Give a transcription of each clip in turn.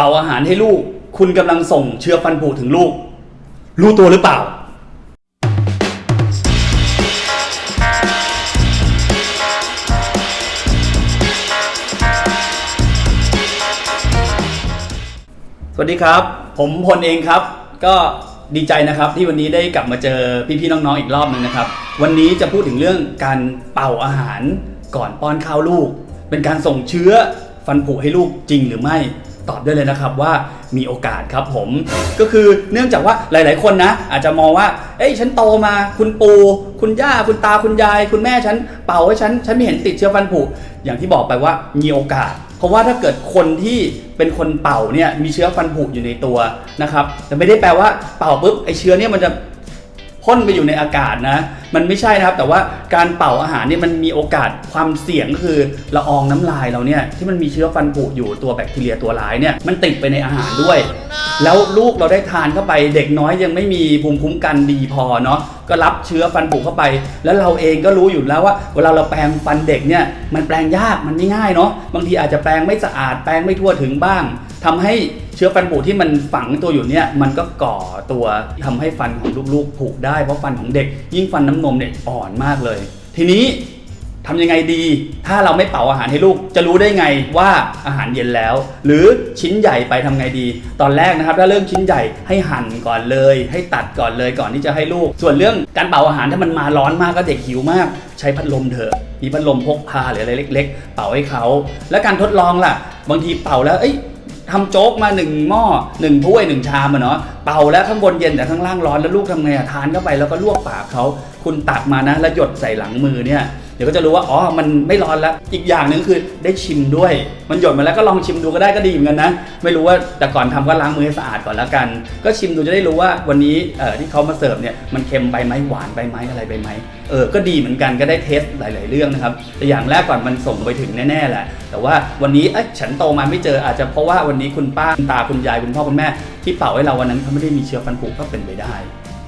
เป่าอาหารให้ลูก คุณกำลังส่งเชื้อฟันผุถึงลูก รู้ตัวหรือเปล่า สวัสดีครับ ผมพลเองครับ ก็ดีใจนะครับที่วันนี้ได้กลับมาเจอพี่ๆน้องๆอีกรอบหนึ่งนะครับ วันนี้จะพูดถึงเรื่องการเป่าอาหารก่อนป้อนข้าวลูก เป็นการส่งเชื้อฟันผุให้ลูกจริงหรือไม่ ตอบได้เลยนะครับว่ามีโอกาสครับผมก็คือเนื่องจากว่าหลาย ๆ คนนะ อาจจะมองว่า เอ้ยฉันโตมาคุณปู คุณย่าคุณตาคุณยาย คุณแม่ฉันเป่าให้ฉันฉันไม่เห็นติดเชื้อฟันผุอย่างที่บอกไปว่ามีโอกาส เพราะว่าถ้าเกิดคนที่เป็นคนเป่าเนี่ยมีเชื้อฟันผุอยู่ในตัวนะครับแต่ไม่ได้แปลว่าเป่าปุ๊บไอเชื้อเนี่ยมันจะ พ่นไปอยู่ในอากาศนะ มันไม่ใช่นะครับ แต่ว่าการเป่าอาหารเนี่ยมันมีโอกาสความเสี่ยงก็คือละอองน้ำลายเราเนี่ยที่มันมีเชื้อฟันผุอยู่ตัวแบคทีเรียตัวร้ายเนี่ยมันติดไปในอาหารด้วย แล้วลูกเราได้ทานเข้าไป เด็กน้อยยังไม่มีภูมิคุ้มกันดีพอเนาะก็รับเชื้อฟันผุเข้าไป แล้วเราเองก็รู้อยู่แล้วว่า เวลาเราแปรงฟันเด็กเนี่ยมันแปรงยากมันไม่ง่ายเนาะบางทีอาจจะแปรงไม่สะอาดแปรงไม่ทั่วถึงบ้างทำให้เชื้อฟันผุที่มันฝังตัวอยู่เนี่ยมันก็ก่อตัวทำให้ฟันของลูกๆผุได้เพราะฟันของเด็ก ยิ่งฟันน้ำนมเนี่ยอ่อนมากเลย ทีนี้ ทำยังไงดี ถ้าเราไม่เป่าอาหารให้ลูก จะรู้ได้ไงว่าอาหารเย็นแล้ว หรือชิ้นใหญ่ไปทำไงดี ตอนแรกนะครับ ถ้าเรื่องชิ้นใหญ่ให้หั่นก่อนเลย ให้ตัดก่อนเลยก่อนที่จะให้ลูก ส่วนเรื่องการเป่าอาหารถ้ามันมาร้อนมากก็เด็กหิวมาก ใช้พัดลมเถอะมีพัดลมพกพาหรืออะไรเล็ก ๆ เป่าให้เขา และการทดลองล่ะ บางทีเป่าแล้วเอ้ยทำโจ๊กมาหนึ่งหม้อหนึ่งถ้วยหนึ่งชามอะเนาะเป่าแล้วข้างบนเย็นแต่ข้างล่างร้อนแล้วลูกทำไงอะทานเข้าไปแล้วก็ลวกปากเขาคุณตักมานะแล้วหยดใส่หลังมือเนี่ย ดี๋ยวก็จะรู้ว่าอ๋อมันไม่ร้อนแล้ว อีกอย่างหนึ่งคือได้ชิมด้วย มันหยดมาแล้วก็ลองชิมดูก็ได้ก็ดีเหมือนกันนะไม่รู้ว่าแต่ก่อนทำก็ล้างมือให้สะอาดก่อนแล้วกัน ก็ชิมดูจะได้รู้ว่าวันนี้เอ่อที่เขามาเสิร์ฟเนี่ยมันเค็มไปไหมหวานไปไหมอะไรไปไหมเออก็ดีเหมือนกันก็ได้เทสหลาย ๆ เรื่องนะครับแต่อย่างแรกก่อนมันส่งไปถึงแน่ๆแหละแต่ว่าวันนี้เอ้ฉันโตมาไม่เจออาจจะเพราะว่าวันนี้คุณป้าคุณตาคุณยายคุณพ่อคุณแม่ ที่เป่าให้เราวันนั้นเขาไม่ได้มีเชื้อฟันผุก็เป็นไปได้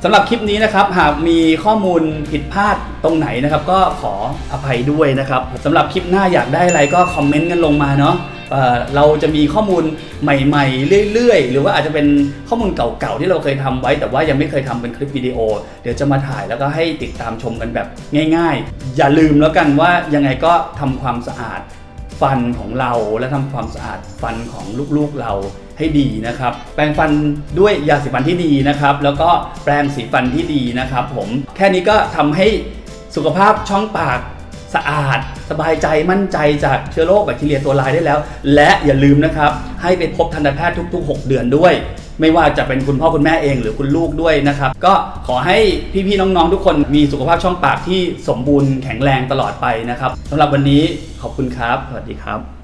สำหรับคลิปนี้นะครับหากมีข้อมูลผิดพลาดตรงไหนนะครับ ก็ขออภัยด้วยนะครับสำหรับคลิปหน้าอยากได้อะไรก็คอมเมนต์กันลงมาเนาะเอ่อเราจะมีข้อมูลใหม่ๆ เรื่อยๆ หรือว่าอาจจะเป็นข้อมูลเก่าๆ ที่เราเคยทำไว้ แต่ว่ายังไม่เคยทำเป็นคลิปวิดีโอ เดี๋ยวจะมาถ่ายแล้วก็ให้ติดตามชมกันแบบง่าย ๆ อย่าลืมแล้วกันว่ายังไงก็ทำความสะอาด ฟันของเราและทำความสะอาดฟันของลูกๆเรา ให้ดีนะครับ แปรงฟันด้วยยาสีฟันที่ดีนะครับ แล้วก็แปรงสีฟันที่ดีนะครับ ผมแค่นี้ก็ทำให้สุขภาพช่องปากสะอาด สบายใจมั่นใจจากเชื้อโรคแบคทีเรียตัวร้ายได้แล้ว และอย่าลืมนะครับ ให้ไปพบทันตแพทย์ทุก ๆ 6 เดือนด้วย ไม่ว่าจะเป็นคุณพ่อคุณแม่เองหรือคุณลูกด้วยนะครับ ก็ขอให้พี่ๆน้องๆ ทุกคนมีสุขภาพช่องปากที่สมบูรณ์แข็งแรงตลอดไปนะครับสำหรับวันนี้ขอบคุณครับ สวัสดีครับ